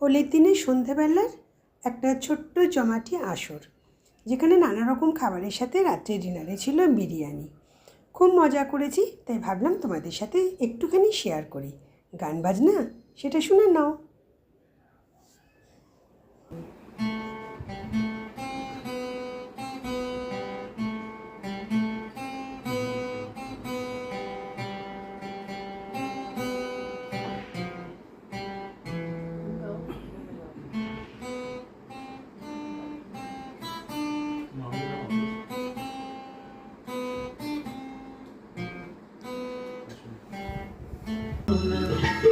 হোলির দিনে সন্ধেবেলার একটা ছোট্ট জমাটি আসর, যেখানে নানা রকম খাবারের সাথে রাত্রে ডিনারে ছিল বিরিয়ানি। খুব মজা করেছি, তাই ভাবলাম তোমাদের সাথে একটুখানি শেয়ার করি। গান বাজনা? সেটা শুনে নাও। Música